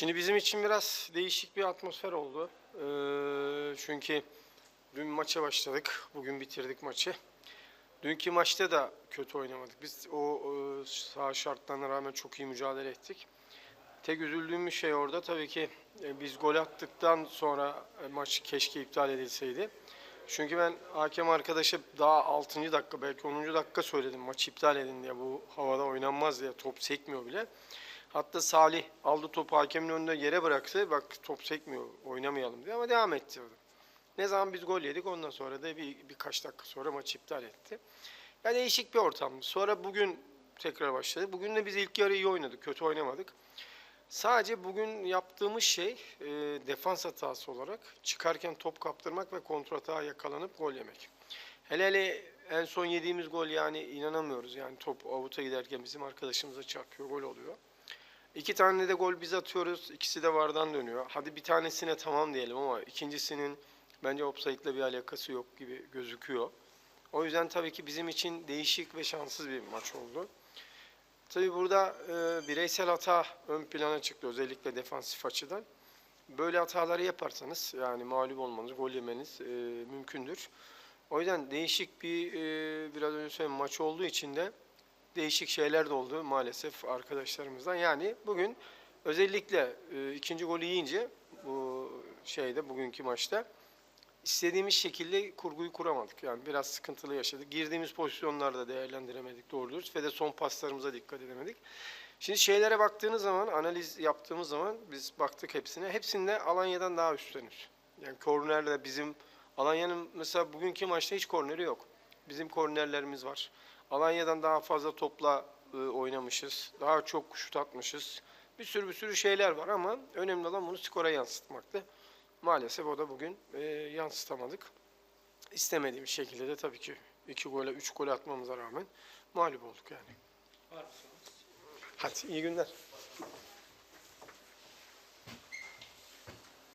Şimdi bizim için biraz değişik bir atmosfer oldu. Ee, çünkü dün maça başladık, bugün bitirdik maçı. Dünkü maçta da kötü oynamadık. Biz o e, saha şartlarına rağmen çok iyi mücadele ettik. Tek üzüldüğüm şey orada tabii ki e, biz gol attıktan sonra e, maç keşke iptal edilseydi. Çünkü ben hakem arkadaşa daha 6. dakika belki 10. dakika söyledim maç iptal edin diye bu havada oynanmaz diye top sekmiyor bile. Hatta Salih aldı topu hakemin önünde yere bıraktı. Bak top sekmiyor oynamayalım diye ama devam etti. Ne zaman biz gol yedik ondan sonra da bir birkaç dakika sonra maç iptal etti. Ya değişik bir ortamdı. Sonra bugün tekrar başladı. Bugün de biz ilk yarı iyi oynadık. Kötü oynamadık. Sadece bugün yaptığımız şey e, defans hatası olarak çıkarken top kaptırmak ve kontratağa yakalanıp gol yemek. Hele hele en son yediğimiz gol yani inanamıyoruz. Yani top avuta giderken bizim arkadaşımıza çarpıyor, gol oluyor. İki tane de gol biz atıyoruz. ikisi de vardan dönüyor. Hadi bir tanesine tamam diyelim ama ikincisinin bence offside'la bir alakası yok gibi gözüküyor. O yüzden tabii ki bizim için değişik ve şanssız bir maç oldu. Tabii burada e, bireysel hata ön plana çıktı özellikle defansif açıdan. Böyle hataları yaparsanız yani mağlup olmanız, gol yemeniz e, mümkündür. O yüzden değişik bir e, biraz önce söylediğim maç olduğu için de değişik şeyler de oldu maalesef arkadaşlarımızdan. Yani bugün özellikle e, ikinci golü yiyince bu şeyde bugünkü maçta istediğimiz şekilde kurguyu kuramadık. Yani biraz sıkıntılı yaşadık. Girdiğimiz pozisyonlarda değerlendiremedik doğru dürüst ve de son paslarımıza dikkat edemedik. Şimdi şeylere baktığınız zaman, analiz yaptığımız zaman biz baktık hepsine. Hepsinde Alanya'dan daha üstleniz. Yani kornerle bizim Alanya'nın mesela bugünkü maçta hiç korneri yok. Bizim kornerlerimiz var. Alanya'dan daha fazla topla e, oynamışız. Daha çok şut atmışız. Bir sürü bir sürü şeyler var ama önemli olan bunu skora yansıtmaktı. Maalesef o da bugün e, yansıtamadık. İstemediğimiz şekilde de tabii ki iki gole, üç gol atmamıza rağmen mağlup olduk yani. Hadi iyi günler.